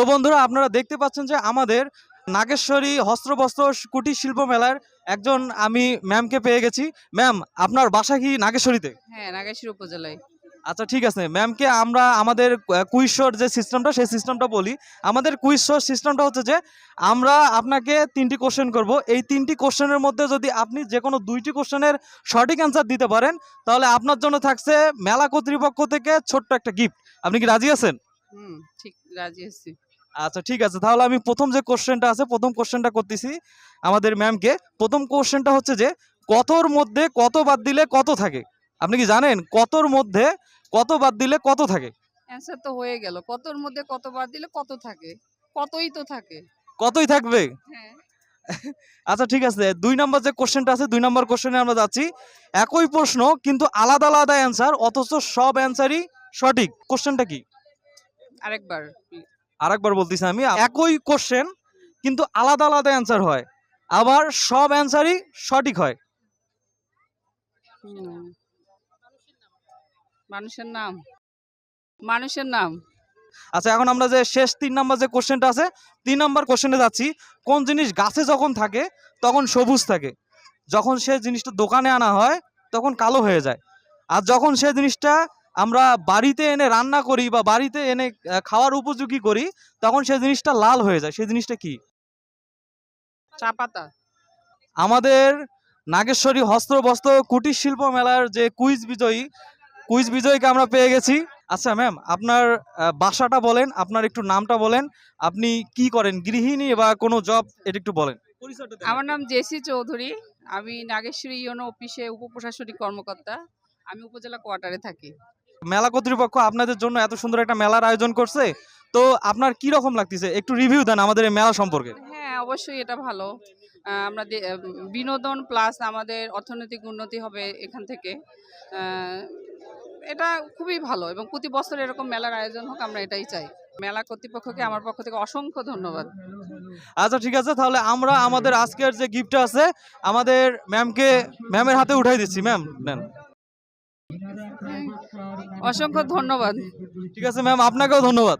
তো বন্ধুরা আপনারা দেখতে পাচ্ছেন যে আমাদের নাগেশ্বরী হস্ত্রবস্ত্র কুটির শিল্প মেলার একজন আমি ম্যামকে পেয়ে গেছি। ম্যাম আপনার বাসা কি নাগেশ্বরীতে? হ্যাঁ নাগেশ্বরী উপজেলায়। আচ্ছা ঠিক আছে। ম্যামকে আমরা আমাদের কুইশোর যে সিস্টেমটা সেই সিস্টেমটা বলি। আমাদের কুইশোর সিস্টেমটা হচ্ছে যে আমরা আপনাকে তিনটি কোশ্চেন করব। এই তিনটি কোশ্চেনের মধ্যে যদি আপনি যে কোনো দুইটি কোশ্চেনের সঠিক অ্যান্সার দিতে পারেন তাহলে আপনার জন্য থাকছে মেলা কর্তৃপক্ষ থেকে ছোট্ট একটা গিফট আপনি কি রাজি আছেন? হুম ঠিক রাজি আছি। আচ্ছা ঠিক আছে। তাহলে আমি প্রথম যে কোশ্চেনটা আছে প্রথম কোশ্চেনটা করতেছি আমাদের ম্যামকে প্রথম কোশ্চেনটা হচ্ছে যে কতর মধ্যে কত বাদ দিলে কত থাকে? আপনি কি জানেন? কতর মধ্যে কত বাদ দিলে কত থাকে? অ্যান্সার তো হয়ে গেল। কতর মধ্যে কত বাদ দিলে কত থাকে? কতই তো থাকে। কতই থাকবে? হ্যাঁ। আচ্ছা ঠিক আছে। দুই নম্বর যে কোশ্চেনটা আছে দুই নম্বর কোশ্চেনে আমরা যাচ্ছি। একই প্রশ্ন কিন্তু আলাদা আলাদা অ্যান্সার অথচ সব অ্যান্সারই সঠিক। কোশ্চেনটা কি? আরেকবার আরেকবার বলতেছি আমি একই কোশ্চেন কিন্তু আলাদা আলাদা অ্যান্সার হয়। আবার সব অ্যান্সারই সঠিক হয়। মানুষের নাম। মানুষের নাম। আচ্ছা এখন আমরা যে শেষ তিন নম্বর যে কোশ্চেনটা আছে তিন নম্বর কোশ্চেনে যাচ্ছি কোন জিনিস গাছে যখন থাকে তখন সবুজ থাকে। যখন সে জিনিসটা দোকানে আনা হয় তখন কালো হয়ে যায়। আর যখন সে জিনিসটা আমরা বাড়িতে এনে রান্না করি বা বাড়িতে এনে খাওয়ার উপযোগী করি তখন সে জিনিসটা লাল হয়ে যায়। সেই জিনিসটা কি? চা পাতা। আমাদের নাগেশ্বরী হস্ত্র বস্ত্র কুটির শিল্প মেলার যে কুইজ বিজয়ী কুইজ বিজয়ীকে আমরা পেয়ে গেছি। আচ্ছা ম্যাম আপনার বাসাটা বলেন আপনার একটু নামটা বলেন। আপনি কি করেন গৃহিণী বা কোনো জব এটা একটু বলেন। আমার নাম জেসি চৌধুরী। আমি নাগেশ্বরী ইউনো অফিসে উপপ্রশাসনিক কর্মকর্তা। আমি উপজেলা কোয়ার্টারে থাকি। মেলা কর্তৃপক্ষ আপনাদের জন্য এত সুন্দর একটা মেলার আয়োজন করছে। তো আপনার কি রকম লাগতেছে? একটু রিভিউ দেন আমাদের এই মেলা সম্পর্কে। হ্যাঁ অবশ্যই এটা ভালো। আমরা বিনোদন প্লাস আমাদের অর্থনৈতিক উন্নতি হবে এখান থেকে। এটা খুবই ভালো এবং প্রতি বছর এরকম মেলার আয়োজন হোক আমরা এটাই চাই। মেলা কর্তৃপক্ষকে আমার পক্ষ থেকে অসংখ্য ধন্যবাদ। আচ্ছা ঠিক আছে তাহলে আমরা আমাদের আজকের যে গিফট আছে আমাদের ম্যামকে ম্যামের হাতে উঠাই দিচ্ছি ম্যাম নেন অসংখ্য ধন্যবাদ। ঠিক আছে ম্যাম আপনাকেও ধন্যবাদ।